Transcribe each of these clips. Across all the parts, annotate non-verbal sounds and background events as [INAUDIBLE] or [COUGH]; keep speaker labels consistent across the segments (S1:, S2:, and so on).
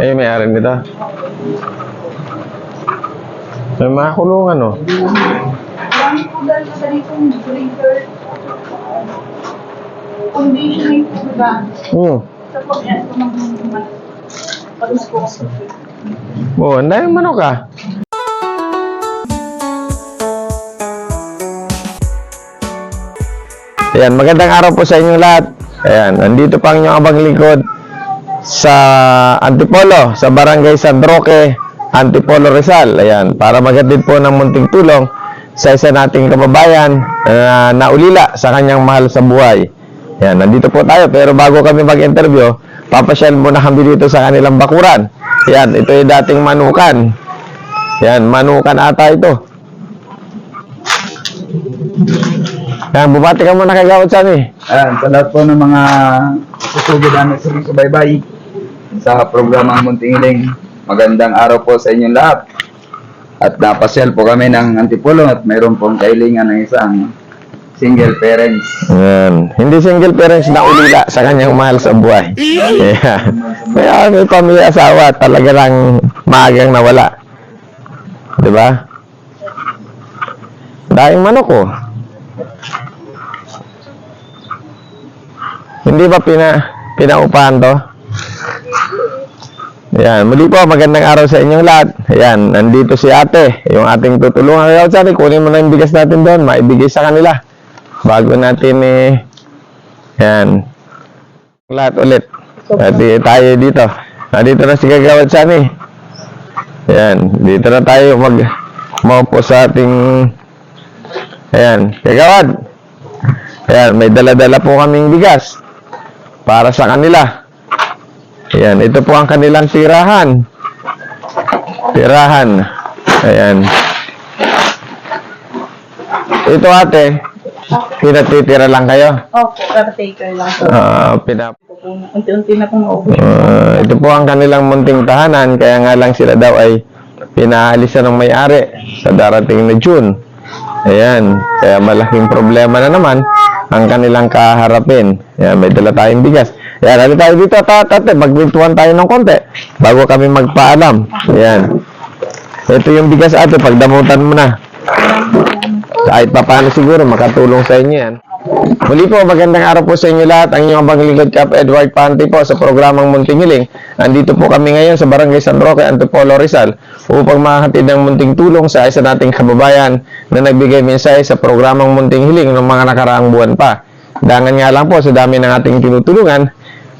S1: Eh, may ari nito. May mga kulungan,
S2: breaker. Conditioning po ba?
S1: Hmm.
S2: Sa mag pag nag
S1: Oh, daming manok, ah. Ayan, magandang araw po sa inyong lahat. Ayan, nandito pa ang inyong abang lingkod sa Antipolo, sa Barangay San Roque, Antipolo Rizal. Ayan, para maghatid po ng munting tulong sa isa nating kababayan na naulila sa kanyang mahal sa buhay. Ayan, nandito po tayo. Pero bago kami mag-interview, papasyal muna kami dito sa kanilang bakuran. Ayan, ito yung dating manukan. Ayan, manukan ata ito. Ayan, bubati ka muna kay Gawad Sani.
S3: Ayan, sa po ng mga susugod namin sa mga subaybay sa programang Muntingiling. Magandang araw po sa inyong lahat. At napasyal po kami ng Antipolo at mayroon pong kailingan ng isang single parents.
S1: Ayan. Hindi single parents na ulila sa kanyang mahal sa buhay. Ayan. Kaya may pamilya asawa, talaga lang maagang nawala. Di ba? Daing manok ko. Hindi ba pina, pinaupahan to? Ayan, muli po, magandang araw sa inyong lahat. Ayan, nandito si ate, yung ating tutulungan. Kaya, sorry, kunin mo na yung bigas natin doon, maibigay sa kanila. Bago natin eh yan lahat ulit. At tayo dito. Nandito na si Kagawad Sani yan dito na tayo mag maupo sa ating ayan Kagawad. Ayan may dala-dala po kaming bigas para sa kanila ayan ito po ang kanilang tirahan tirahan ayan ito ate pinatitira lang kayo
S2: Opo, caretaker lang po.
S1: Ah, pinap
S2: Unti-unti na pong naubos.
S1: Ah, ito po ang kanilang munting tahanan, kaya nga lang sila daw ay pinaalisan ng may-ari sa darating na June. Ayan, kaya malaking problema na naman ang kanilang kaharapin. Ayan, may dala tayong bigas. Ayan, ano tayo dito, tate, magwintuhan tayo ng konti bago kami magpaalam. Ayan. Ito yung bigas ate, pagdamutan mo na. Kahit pa paano siguro, makatulong sa inyo yan. Muli po, magandang araw po sa inyo lahat. Ang inyong abang lingkod Cap Edward Panty po sa programang Munting Hiling. Nandito po kami ngayon sa Barangay San Roque, Antipolo, Rizal upang makahatid ng munting tulong sa isa nating kababayan na nagbigay mensahe sa programang Munting Hiling ng mga nakaraang buwan pa. Dangan nga lang po sa dami ng ating tinutulungan,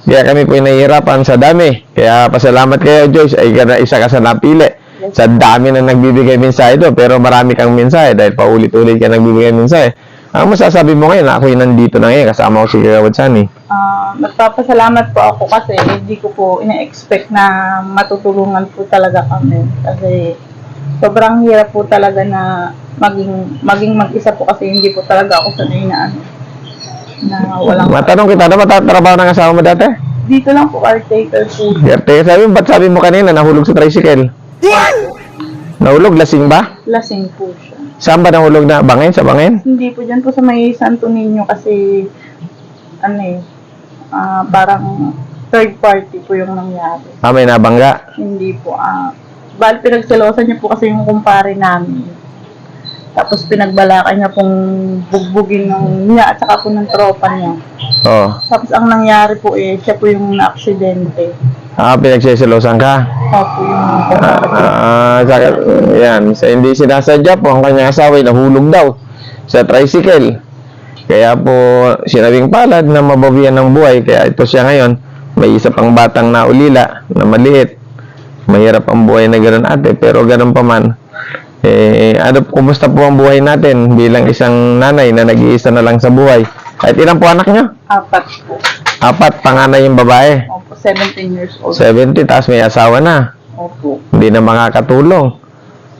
S1: kaya kami po nahihirapan sa dami. Kaya pasalamat kayo, Joyce, ay isa ka sa napili. Sa dami na nagbibigay mensahe doon, pero marami kang mensahe dahil paulit-ulit ka nagbibigay mensahe. Ang masasabi mo ngayon, ako yung nandito na ngayon, kasama ko si Gawad Sani.
S2: Ah, nagpapasalamat po ako kasi hindi ko po ina-expect na matutulungan po talaga kami. Kasi sobrang hirap po talaga na maging maging mag-isa po kasi hindi po talaga ako sanay na ano na walang
S1: Matanong kita, ano matatrabaho ng asawa mo dati?
S2: dito lang po caretaker po
S1: Yerte, sabi mo, ba't sabi mo kanina, nahulog sa tricycle? Nahulog, lasing ba?
S2: lasing po siya.
S1: Saan ba nahulog na? Bangin? Sa bangin?
S2: Hindi po dyan po sa may Santo Niño kasi ano eh ah, parang third party po yung nangyari.
S1: Ah, may nabangga.
S2: Hindi po ah bali pinagselosan niya po kasi yung kumpare namin. Tapos pinagbalakan niya pong bugbugin ng niya at saka po ng tropa niya.
S1: Oo.
S2: Tapos ang nangyari po eh, siya po yung na-aksidente.
S1: Ah, pinagsisilosan ka.
S2: Opo yung
S1: Ah, sa, yan. Sa hindi sinasadya po, ang kanyang asawa ay nahulog daw sa tricycle. Kaya po, sinabing palad na mabawian ng buhay. Kaya ito siya ngayon, may isa pang batang naulila na maliit. Mahirap ang buhay na gano'n ate, pero gano'n pa man. Eh, ano, kumusta po ang buhay natin bilang isang nanay na nag-iisa na lang sa buhay? At ilan po anak niyo?
S2: apat po.
S1: Apat, panganay yung babae.
S2: Opo, 17 years old.
S1: 70, tapos may asawa na
S2: Opo.
S1: hindi na makakatulong.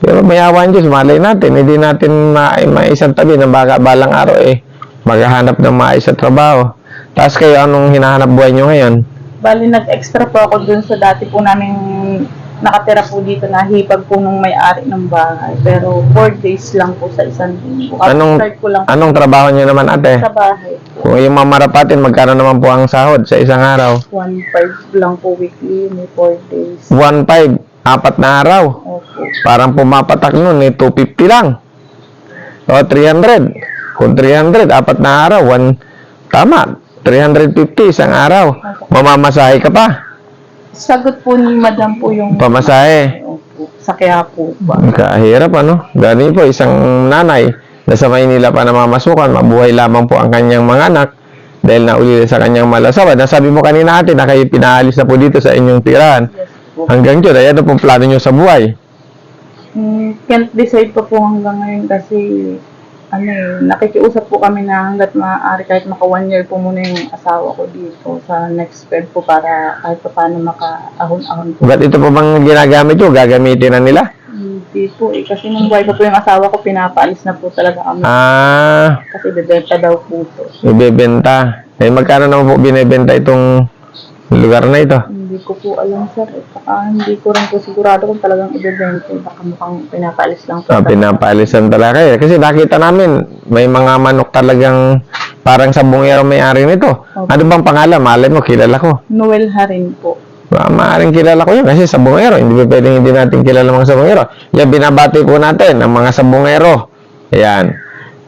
S1: Pero may awan Diyos, malay natin, hindi natin ma maisang tabi na baka balang araw eh, maghahanap ng maayos sa trabaho. Tapos kayo, anong hinahanap buhay nyo ngayon?
S2: Bali, nag-extra po ako dun sa dati po naming nakatira po dito na hipag po nung may-ari ng bahay. Pero 4 days lang po sa isang linggo. At
S1: Anong-
S2: start ko lang
S1: Anong trabaho niyo naman ate?
S2: sa bahay.
S1: Kung yung mamarapatin, magkano naman po ang sahod sa isang araw?
S2: 1.5 lang po weekly, may 4 days.
S1: 1.5, apat na araw.
S2: Opo.
S1: Parang pumapatak nun, eh, 250 lang. O, 300. Kung 300, apat na araw, one, tama, 350 isang araw. Mamamasahe ka pa.
S2: Sagot po ni madam po yung
S1: Pamasahe.
S2: Opo. Sa kaya po ba?
S1: Kahirap, ano? Gani po, isang nanay, nasa Maynila pa namamasukan, mabuhay lamang po ang kanyang mga anak dahil nauli sa kanyang malasawa. Nasabi mo kanina ate na kayo pinaalis na po dito sa inyong tirahan.
S2: Yes po.
S1: Hanggang dyan, ayan na pong plano nyo sa buhay.
S2: Hmm, can't decide pa po hanggang ngayon kasi ano eh, nakikiusap po kami na hanggat maaari kahit maka one year po muna yung asawa ko dito sa next Feb po para kahit pa paano maka-ahon-ahon po.
S1: Ba't ito po bang ginagamit nyo? Gagamitin na nila?
S2: Hindi po eh, kasi nung buhay pa po yung asawa ko, pinapaalis na po talaga kami.
S1: Ah,
S2: Kasi bebenta daw po to.
S1: ibebenta. Eh, magkano naman po binibenta itong lugar na ito?
S2: Hindi ko po alam sir. At saka hindi ko rin po sigurado kung talagang ibebenta. Baka mukhang pinapaalis lang po.
S1: Ah, pinapaalisan talaga eh. Kasi nakita namin, may mga manok talagang parang sabongero may-ari nito. Ano bang pangalan? Malay mo, kilala ko.
S2: Noel Harin po.
S1: Ah, Maaaring kilala ko yun kasi sabongero. Hindi ba pwedeng hindi natin kilala mga sabongero. Yan, binabati po natin ang mga sabongero. Ayan.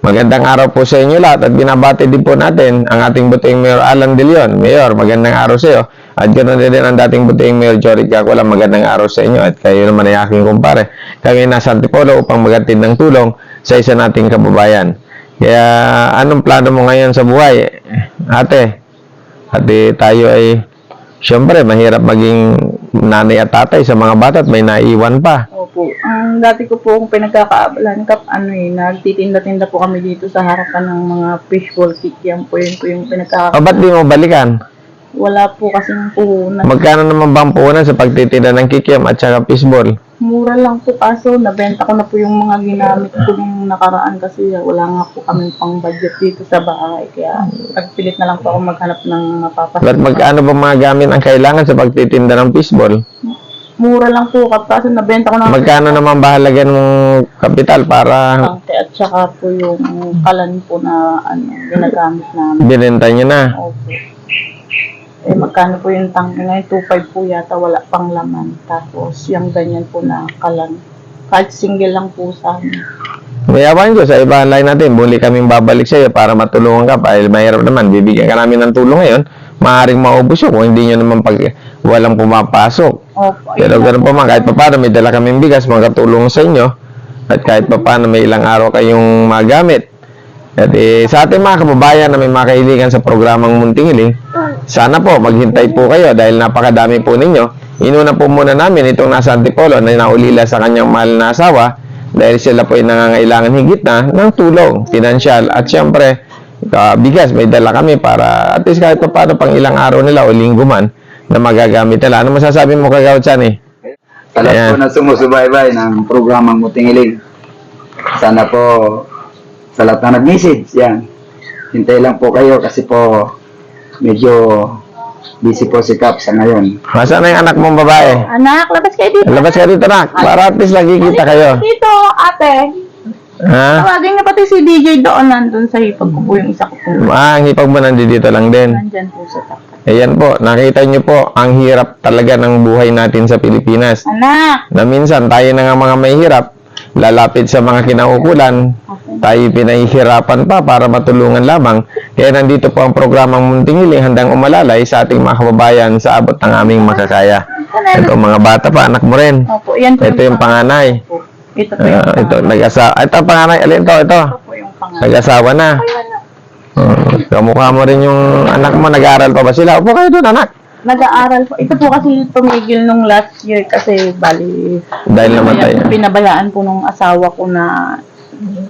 S1: Magandang araw po sa inyo lahat at binabati din po natin ang ating buting Mayor Alan De Leon. Mayor, magandang araw sa iyo. At ganoon din ang dating buting Mayor Jory Gacola. Magandang araw sa inyo at kayo naman ay aking kumpare. Kami nasa Antipolo upang magatid ng tulong sa isa nating kababayan. Kaya anong plano mo ngayon sa buhay? Ate, ate tayo ay Siyempre, mahirap maging nanay at tatay sa mga bata at may naiwan pa.
S2: Opo. Ang dati ko po kung pinagkakaabalan kap ano eh, nagtitinda-tinda po kami dito sa harapan ng mga fishbowl kikiam po yun po yung pinagkaka...
S1: O, ba't di mo balikan?
S2: Wala po kasi ng puhunan.
S1: Magkano naman ba ang puhunan sa pagtitinda ng kikiam at saka fishball?
S2: Mura lang po kaso nabenta ko na po yung mga ginamit ko nung nakaraan kasi wala nga po kami pang budget dito sa bahay. Kaya nagpilit na lang po ako maghanap ng mapapasok.
S1: Ba't magkano ba mga gamit ang kailangan sa pagtitinda ng fishball?
S2: Mura lang po kaso nabenta ko na
S1: Magkano naman bahalagan mong kapital para
S2: tangke at saka po yung kalan po na ano, ginagamit namin.
S1: binenta nyo na?
S2: Opo. Eh, magkano po yung tangke ngayon? 2.5 po yata, wala pang laman. Tapos, yung ganyan po na kalan. Kahit single lang po sa amin.
S1: Mayawan ko sa iba line natin, muli kaming babalik sa iyo para matulungan ka dahil mahirap naman, bibigyan ka namin ng tulong ngayon, maaaring maubos yun kung hindi nyo naman pag walang pumapasok.
S2: Opo.
S1: Pero ganun pa man, kahit pa paano may dala kaming bigas, magkatulong sa inyo. At kahit pa paano may ilang araw kayong magamit. At eh, sa ating mga kababayan na may makailigan sa programang Munting Hiling, sana po maghintay po kayo dahil napakadami po ninyo. Inuna po muna namin itong nasa Antipolo na naulila sa kanyang mahal na asawa dahil sila po ay nangangailangan higit na ng tulong, pinansyal at syempre ah, bigas may dala kami para at least kahit pa paano pang ilang araw nila o linggo man na magagamit nila. Ano masasabi mo kagawad Chan eh?
S3: Lahat
S1: Ayan.
S3: po na sumusubaybay ng programang Mutingiling. Sana po sa lahat na nag-message, yan. Hintay lang po kayo kasi po medyo busy po si Cap sa ngayon.
S1: Nasaan na yung anak mong babae?
S2: Anak, labas kayo dito.
S1: Labas ka dito, nak. Para at least nagkikita kayo.
S2: Dito, ate.
S1: Ha?
S2: Tawagin niyo pati si DJ doon nandun sa hipag ko po yung isa ko po.
S1: Ah, ang hipag mo nandito lang din.
S2: Nandyan po sa tapat.
S1: Ayan po, nakita nyo po ang hirap talaga ng buhay natin sa Pilipinas.
S2: Anak!
S1: Na minsan tayo na nga mga may hirap, lalapit sa mga kinaukulan, tayo pinahihirapan pa para matulungan lamang. Kaya nandito po ang programang Munting Hiling handang umalalay sa ating mga kababayan sa abot ng aming makakaya. Ito mga bata pa, anak mo rin.
S2: Opo, yan po
S1: Ito yung panganay.
S2: po. Ito po yung
S1: Ah, ito,
S2: pangalan.
S1: nag-asa. Ito, panganay. Alin to? Ito.
S2: Ito po yung pangalan.
S1: Nag-asawa na. Oh, kamukha mo rin yung anak mo. Nag-aaral pa ba sila? Upo kayo doon, anak.
S2: Nag-aaral po. Ito po kasi tumigil nung last year kasi bali
S1: Dahil namatay.
S2: pinabayaan- Pinabayaan po nung asawa ko na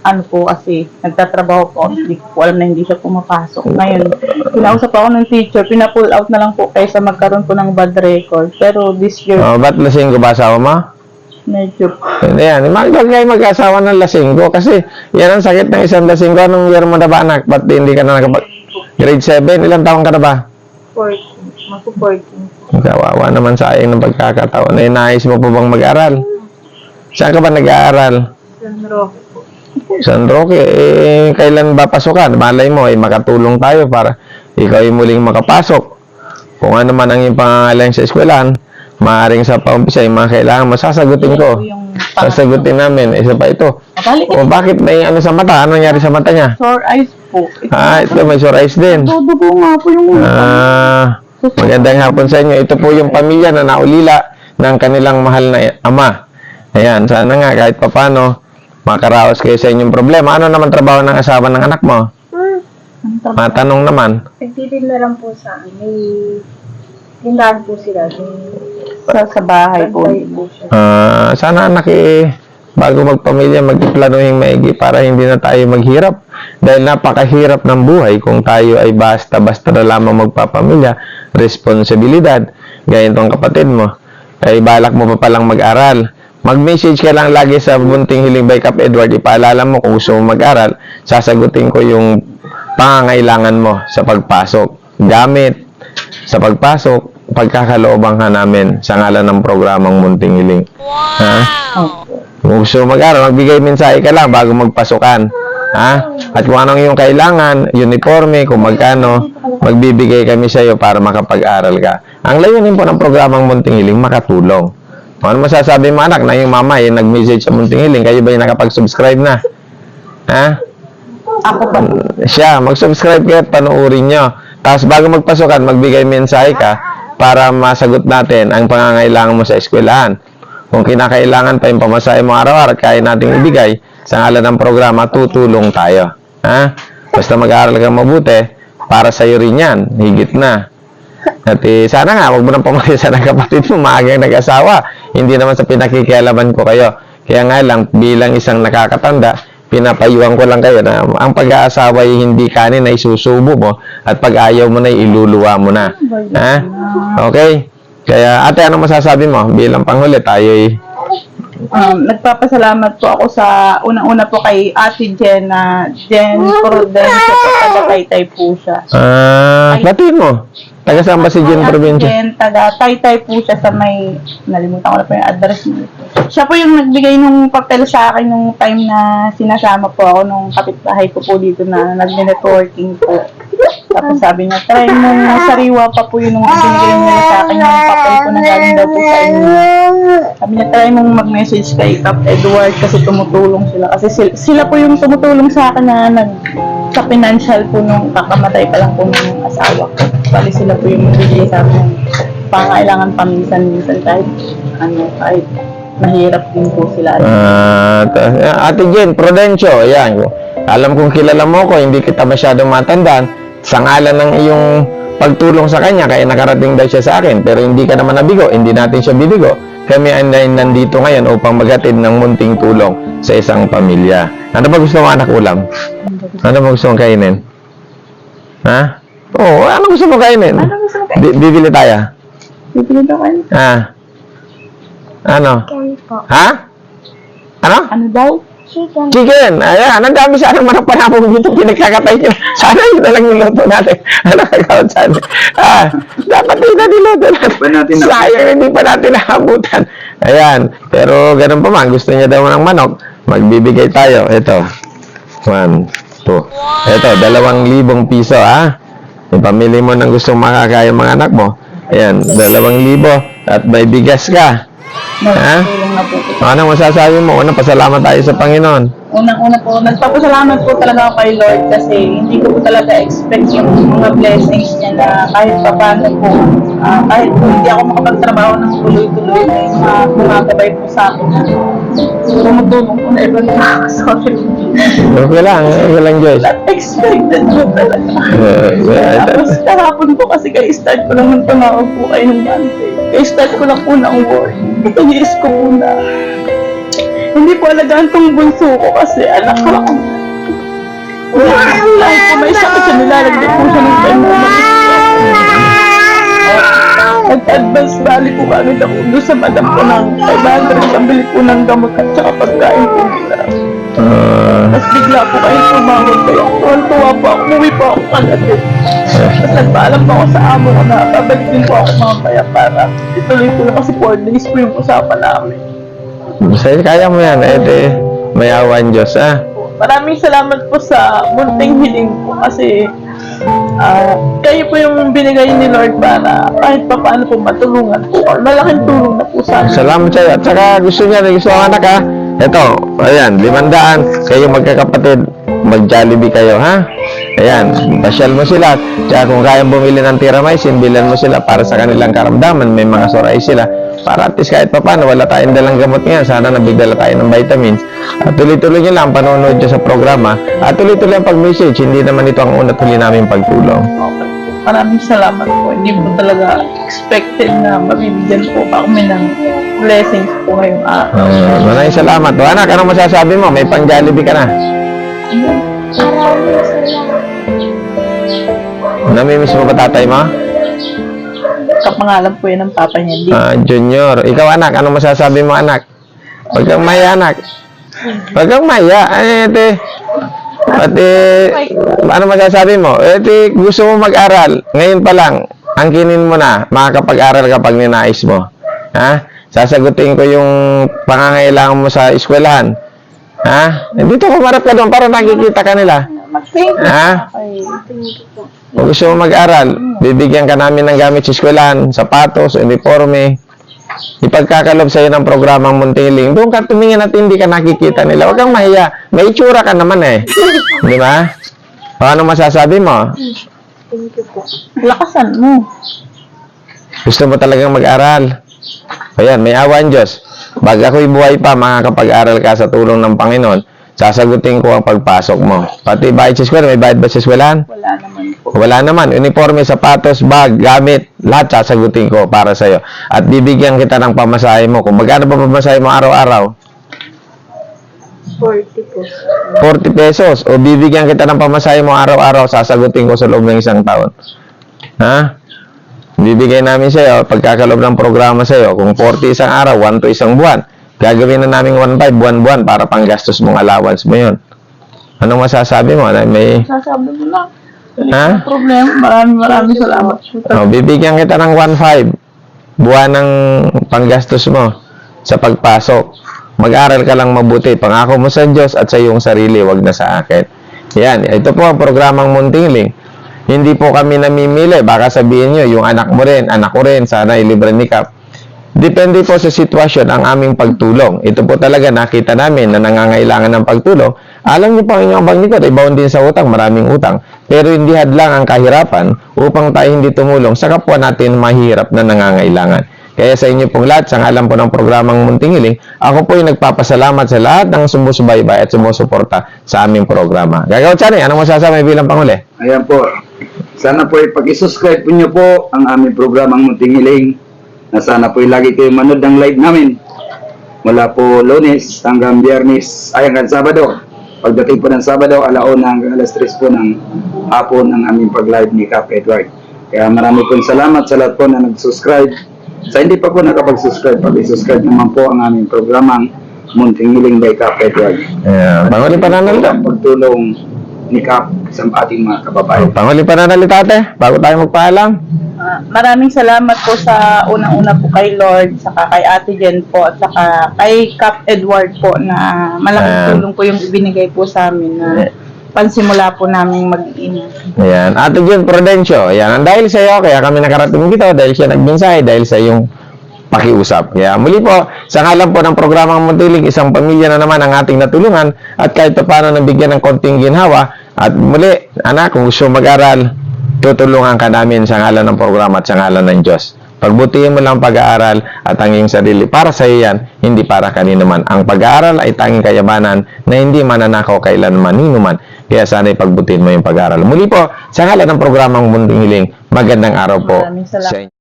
S2: ano po kasi nagtatrabaho po. Hindi ko alam na hindi siya pumapasok. Ngayon, kinausap ako ng teacher, pina-pull out na lang po kaysa magkaroon po ng bad record. Pero this year,
S1: Oh, ba't lasing ko ba asawa mo?
S2: medyo
S1: Hindi yan. Mag kayo mag-asawa ng lasinggo kasi yan ang sakit ng isang lasinggo. Anong year mo na ba, anak? Ba't hindi ka na nakapag... Grade 7? Ilang taon ka na ba?
S2: 14. Mag-working.
S1: Kawawa naman sayang ng pagkakataon. Eh, nais mo pa bang mag-aral? Saan ka ba nag-aaral?
S2: Sandro.
S1: San Roque, eh, kailan ba pasukan? Malay mo, eh, makatulong tayo para ikaw ay muling makapasok. Kung ano man ang iyong pangangalan sa eskwelahan, maaaring sa paumpisa, yung mga kailangan mo, sasagutin ko. Sasagutin namin. Isa pa ito.
S2: Balik.
S1: O bakit may ano sa mata? Ano nangyari sa mata niya?
S2: Sore eyes po. Ito,
S1: Ah, ito may sore eyes din.
S2: Tudugo nga po yung
S1: Ah, magandang hapon sa inyo. Ito po yung pamilya na naulila ng kanilang mahal na ama. Ayan, sana nga kahit papano makaraos kayo sa inyong problema. Ano naman trabaho ng asawa ng anak mo? Matanong naman.
S4: Nagtitinda lang po sa akin. May tindahan po sila.
S2: Sa, sa bahay po.
S1: Ah, sana anak eh, bago magpamilya, magplanuhin maigi para hindi na tayo maghirap. Dahil napakahirap ng buhay kung tayo ay basta-basta na lamang magpapamilya. Responsibilidad. Gaya itong kapatid mo. Ay balak mo pa palang mag-aral. Mag-message ka lang lagi sa Bunting Hiling by Cap Edward. Ipaalala mo kung gusto mo mag-aral. Sasagutin ko yung pangangailangan mo sa pagpasok. Gamit sa pagpasok, pagkakalooban ka namin sa ngalan ng programang Munting Hiling. Ha? Kung gusto mo mag-aral, magbigay mensahe ka lang bago magpasukan. Ha? At kung anong iyong kailangan, uniforme, kung magkano, magbibigay kami sa iyo para makapag-aral ka. Ang layunin po ng programang Munting Hiling, makatulong. Kung ano masasabi mo anak na yung mama yung nag-message sa Munting Hiling, kayo ba yung nakapag-subscribe na? Ha?
S2: Ako pa.
S1: siya, mag-subscribe kayo at panoorin nyo. Tapos bago magpasukan, magbigay mensahe ka para masagot natin ang pangangailangan mo sa eskwelahan. Kung kinakailangan pa yung pamasahe mo araw-araw, kaya nating ibigay sa ngalan ng programa, tutulong tayo. Ha? Basta mag-aaral ka mabuti, para sa iyo rin yan, higit na. At eh, sana nga, wag mo nang pumalisa ng kapatid mo, maagang nag-asawa. Hindi naman sa pinakikialaman ko kayo. Kaya nga lang, bilang isang nakakatanda, pinapayuhan ko lang kayo na ang pag-aasawa ay hindi kanin ay susubo mo at pag ayaw mo na iluluwa mo na. Ha? Okay? Kaya ate, ano masasabi mo? Bilang panghuli, tayo ay
S2: Um, nagpapasalamat po ako sa unang-una po kay Ate Jen na Jen Prudencio po taga Taytay po siya.
S1: Ah, batiin mo. Taga saan ba si Jen
S2: Ate
S1: Provincia?
S2: Jen, taga Taytay po siya sa may, nalimutan ko na po yung address niya. Siya po yung nagbigay nung papel sa akin nung time na sinasama po ako nung kapitbahay ko po dito na nag-networking po. Tapos sabi niya, try mo na sariwa pa po yun nung ibinigay niya sa akin yung papel ko na galing po sa inyo. Sabi niya, try mong mag-message kay Cap Edward kasi tumutulong sila. Kasi sila, sila po yung tumutulong sa akin na nag, sa financial po nung kakamatay pa lang po ng asawa ko. Bali sila po yung nagbibigay sa akin ng pangailangan paminsan-minsan kahit ano, kahit mahirap din po sila.
S1: Ta- Ate Jen, Prudencio, ayan. Alam kong kilala mo ko, hindi kita masyadong matandaan. Sa ngalan ng iyong pagtulong sa kanya, kaya nakarating daw siya sa akin. Pero hindi ka naman nabigo, hindi natin siya binigo. Kami ay na- nandito ngayon upang magatid ng munting tulong sa isang pamilya. Ano ba gusto mo anak ulam? Ano ba gusto mong kainin? Ha? Oo, ano gusto mo kainin?
S2: Ano gusto mo kayo?
S1: Bi- bibili tayo.
S2: Bibili daw kayo?
S1: Ha? Ano?
S4: Chicken po.
S1: Ha? Ano?
S2: Ano daw?
S4: Chicken.
S1: Chicken! Ayan, ang dami sana manok pa namin dito pinagkakatay nyo. Sana yun na lang niluto natin. Ano kagawad sana? Ah, dapat yun na niluto natin.
S3: Natin na-
S1: Sayang, hindi pa natin nakabutan. Ayan, pero ganun pa man, gusto niya daw ng manok, magbibigay tayo. Ito, one, two. Ito, dalawang libong piso, ha? Ipamili mo ng gustong makakaya mga anak mo. Ayan, dalawang libo at may bigas ka. Ha? Ano masasabi mo? Una, pasalamat tayo sa Panginoon.
S2: Unang-una po, nagpapasalamat po talaga ako kay Lord kasi hindi ko po talaga expect yung mga blessings niya na kahit pa paano po, ah, kahit po hindi ako makapagtrabaho ng tuloy-tuloy na yung mga gumagabay po sa akin na tumutulong po na ibang.
S1: Okay lang, okay lang, Joyce.
S2: Not expected po talaga.
S1: Uh,
S2: Tapos kahapon po kasi kay start ko ng tumawag po kayo ng Monday. Kay start ko lang po ng work. Iniis ko po na hindi po alagaan tong bunso ko kasi anak ko ako. Kahit po may sakit siya, nilalagyan po siya ng na Nag-advance bali po kami ako doon sa madam ko ng 500 pambili po ng gamot at saka pagkain po nila.
S1: uh,
S2: Tapos bigla po kayo tumawag kayo. Tuwan-tuwa po ako. Umuwi po ako kagatin. Tapos nagpaalam po ako sa amo ko na babalik din po ako mamaya para ituloy po na kasi 4 days po yung usapan namin.
S1: Say, kaya mo yan. Eh, di, may awan Diyos, ah.
S2: Maraming salamat po sa munting hiling po kasi ah, kayo po yung binigay ni Lord para kahit pa paano po matulungan po. Malaking tulong na po sa amin.
S1: Salamat sa'yo. At saka gusto niya, gusto ang anak ha. Ito, ayan, limandaan. Kayo magkakapatid, mag-jollibee kayo, ha? Ayan, pasyal mo sila. Tsaka kung kayang bumili ng tiramycin, bilan mo sila para sa kanilang karamdaman. May mga soray sila. Para at least kahit pa paano, wala tayong dalang gamot ngayon. Sana nabigdala tayo ng vitamins. At tuloy-tuloy nyo lang, panonood nyo sa programa. At tuloy-tuloy ang pag-message. Hindi naman ito ang unat huli namin pagtulong.
S2: Okay. Maraming salamat po. Hindi po talaga expected na mabibigyan po kami ng blessings po ngayong araw.
S1: Uh, maraming salamat. O anak, anong masasabi mo? May pang-jollibee ka na.
S4: Maraming salamat.
S1: Namimiss mo ba tatay mo?
S2: Kapangalan po yan ng papa niya. Hindi
S1: Ah, junior. Ikaw anak, ano masasabi mo anak? Huwag kang maya anak. Huwag kang maya. Ay, ete. Ate, ano masasabi mo? Ete, gusto mo mag-aral. Ngayon pa lang, angkinin mo na. Makakapag-aral kapag ninais mo. Ha? Sasagutin ko yung pangangailangan mo sa eskwelahan. Ha? Dito kumarap ka doon para nakikita ka nila.
S2: Mag-thank you.
S1: Ha?
S2: Okay.
S4: Thank you po.
S1: Kung gusto mo mag-aral, bibigyan ka namin ng gamit sa eskwelahan, sapatos, uniforme. Ipagkakalob sa'yo ng programang Muntiling. Doon ka tumingin at hindi ka nakikita nila. Huwag kang mahiya. May itsura ka naman eh. [LAUGHS] Di ba? O, ano masasabi mo?
S4: Thank you po.
S2: Lakasan mo.
S1: Gusto mo talagang mag-aral. Ayan, may awan Diyos. Pag ako'y buhay pa, makakapag-aral ka sa tulong ng Panginoon, sasagutin ko ang pagpasok mo. Pati bayad sa eskwela, may bayad ba sa eskwelahan?
S2: Wala naman po.
S1: Wala naman. Uniforme, sapatos, bag, gamit, lahat sasagutin ko para sa'yo. At bibigyan kita ng pamasahe mo. Kung magkano ba pamasahe mo araw-araw?
S4: 40 po.
S1: 40 pesos. O bibigyan kita ng pamasahe mo araw-araw, sasagutin ko sa loob ng isang taon. Ha? Bibigay namin sa'yo, pagkakalob ng programa sa'yo, kung 40 isang araw, 1 to isang buwan, gagawin na namin 1.5 buwan-buwan para panggastos mong allowance mo yun. Anong masasabi mo? Na May,
S2: Sasabi mo na.
S1: Ha?
S2: Problema. Maraming maraming salamat.
S1: Oh, bibigyan kita ng 1.5 buwan ng panggastos mo sa pagpasok. Mag-aral ka lang mabuti. Pangako mo sa Diyos at sa iyong sarili, wag na sa akin. Yan, ito po ang programang Muntingling. Hindi po kami namimili. Baka sabihin nyo, yung anak mo rin, anak ko rin, sana ilibre ni Kap. Depende po sa sitwasyon ang aming pagtulong. Ito po talaga nakita namin na nangangailangan ng pagtulong. Alam niyo po ang inyong banglikod ay bound din sa utang, maraming utang. Pero hindi hadlang ang kahirapan upang tayo hindi tumulong sa kapwa natin mahirap na nangangailangan. Kaya sa inyo pong lahat, sa ngalan po ng programang Muntingiling, ako po ay nagpapasalamat sa lahat ng sumusubaybay at sumusuporta sa aming programa. Gagawa Chani, anong masasabi bilang Pangulo?
S3: Ayan po. Sana po ipag-subscribe po niyo po ang aming programang Muntingiling na sana po lagi kayo manood ng live namin. Mula po lunes hanggang biyernes, ay hanggang sabado. Pagdating po ng sabado, alauna hanggang alas 3 po ng hapon ang aming pag-live ni Cap Edward. Kaya marami pong salamat sa lahat po na nag-subscribe. Sa hindi pa po nakapag-subscribe, pag-subscribe naman po ang aming programang Muntingiling by Cap Edward.
S1: Yeah, Pangulo pananalita.
S3: Ang pagtulong ni Cap sa ating mga kababayan.
S1: Pangulo pananalita, ate, bago tayo magpaalam.
S2: Ah, maraming salamat po sa unang-una po kay Lord, saka kay Ate Jen po, at saka kay Cap Edward po na malaking
S1: Ayan.
S2: tulong po yung ibinigay po sa amin na pansimula po namin mag-iina.
S1: Ayan. Ate Jun Prudencio. Ayan. Ang dahil sa iyo, kaya kami nakarating dito, dahil siya nagmensahe, dahil sa iyong pakiusap. Kaya muli po, sa ngalan po ng programang Muntiling, isang pamilya na naman ang ating natulungan at kahit pa paano nabigyan ng konting ginhawa. At muli, anak, kung gusto mag-aral, tutulungan ka namin sa ngalan ng programa at sa ngalan ng Diyos. Pagbutihin mo lang pag-aaral at ang iyong sarili. Para sa iyo yan, hindi para kanino man. Ang pag-aaral ay tanging kayamanan na hindi mananakaw kailanman nino man. Kaya sana ipagbutihin mo yung pag-aaral. Muli po, sa ngalan ng programang Munding Hiling, magandang araw po sa inyo.